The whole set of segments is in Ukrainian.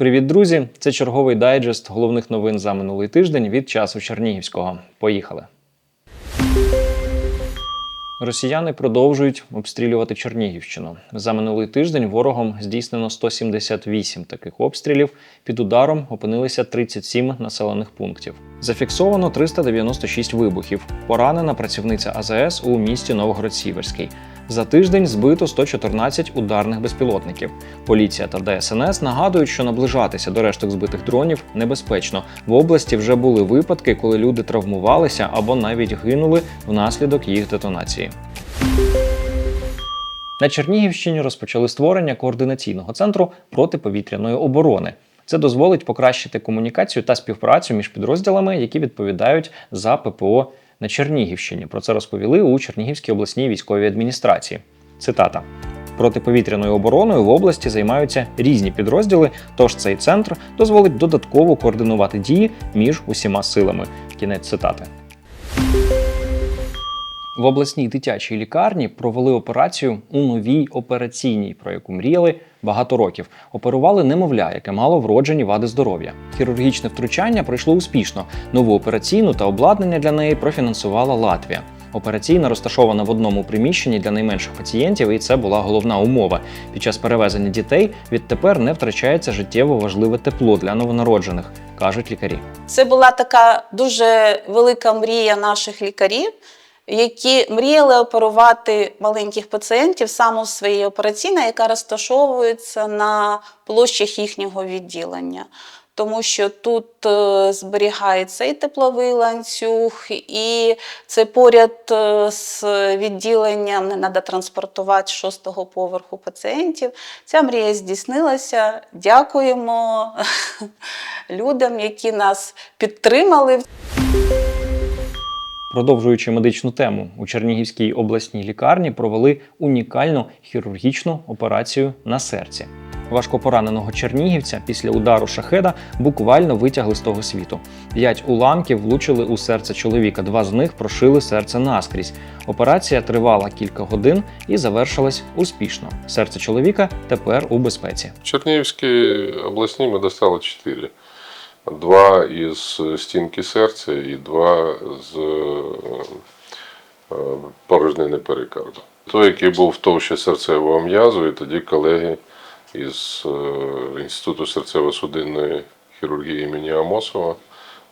Привіт, друзі! Це черговий дайджест головних новин за минулий тиждень від часу Чернігівського. Поїхали. Росіяни продовжують обстрілювати Чернігівщину. За минулий тиждень ворогом здійснено 178 таких обстрілів. Під ударом опинилися 37 населених пунктів. Зафіксовано 396 вибухів. Поранена працівниця АЗС у місті Новгород-Сіверський. За тиждень збито 114 ударних безпілотників. Поліція та ДСНС нагадують, що наближатися до решток збитих дронів небезпечно. В області вже були випадки, коли люди травмувалися або навіть гинули внаслідок їх детонації. На Чернігівщині розпочали створення координаційного центру протиповітряної оборони. Це дозволить покращити комунікацію та співпрацю між підрозділами, які відповідають за ППО на Чернігівщині. Про це розповіли у Чернігівській обласній військовій адміністрації. Цитата. Протиповітряною обороною в області займаються різні підрозділи, тож цей центр дозволить додатково координувати дії між усіма силами. Кінець цитати. В обласній дитячій лікарні провели операцію у новій операційній, про яку мріяли багато років. Оперували немовля, яке мало вроджені вади здоров'я. Хірургічне втручання пройшло успішно. Нову операційну та обладнання для неї профінансувала Латвія. Операційна розташована в одному приміщенні для найменших пацієнтів, і це була головна умова. Під час перевезення дітей відтепер не втрачається життєво важливе тепло для новонароджених, кажуть лікарі. Це була така дуже велика мрія наших лікарів, які мріяли оперувати маленьких пацієнтів саме в своїй операційній, яка розташовується на площах їхнього відділення. Тому що тут е, зберігається і тепловий ланцюг, і це поряд е, з відділенням не треба транспортувати шостого поверху пацієнтів. Ця мрія здійснилася. Дякуємо людям, які нас підтримали. Продовжуючи медичну тему, у Чернігівській обласній лікарні провели унікальну хірургічну операцію на серці. Важкопораненого чернігівця після удару шахеда буквально витягли з того світу. П'ять уламків влучили у серце чоловіка. Два з них прошили серце наскрізь. Операція тривала кілька годин і завершилась успішно. Серце чоловіка тепер у безпеці. В Чернігівській обласній ми достали чотири. Два із стінки серця і два з е, порожнини перикарду. Той, який був товще серцевого м'язу, і тоді колеги із е, Інституту серцево-судинної хірургії імені Амосова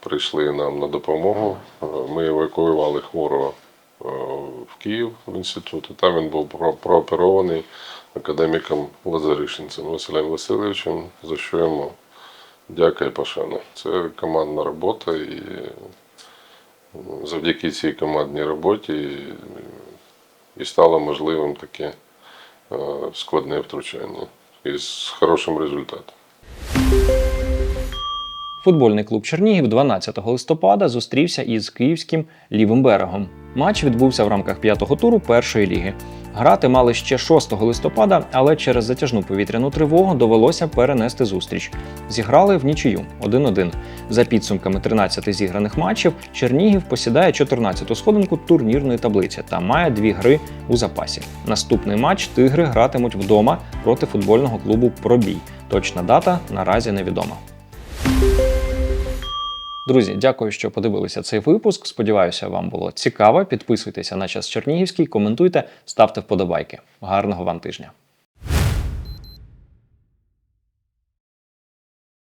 прийшли нам на допомогу. Е, Ми евакуювали хворого е, в Київ в інститут, і там він був прооперований академіком Лазаришинцем Василем Васильовичем, за що йому дяка і. Це командна робота, і завдяки цій командній роботі і стало можливим таке е, складне втручання із хорошим результатом. Футбольний клуб Чернігів 12 листопада зустрівся із київським лівим берегом. Матч відбувся в рамках п'ятого туру першої ліги. Грати мали ще 6 листопада, але через затяжну повітряну тривогу довелося перенести зустріч. Зіграли в нічию 1-1. За підсумками 13 зіграних матчів Чернігів посідає 14-ту сходинку турнірної таблиці та має дві гри у запасі. Наступний матч тигри гратимуть вдома проти футбольного клубу Пробій. Точна дата наразі невідома. Друзі, дякую, що подивилися цей випуск. Сподіваюся, вам було цікаво. Підписуйтеся на час Чернігівський, коментуйте, ставте вподобайки. Гарного вам тижня!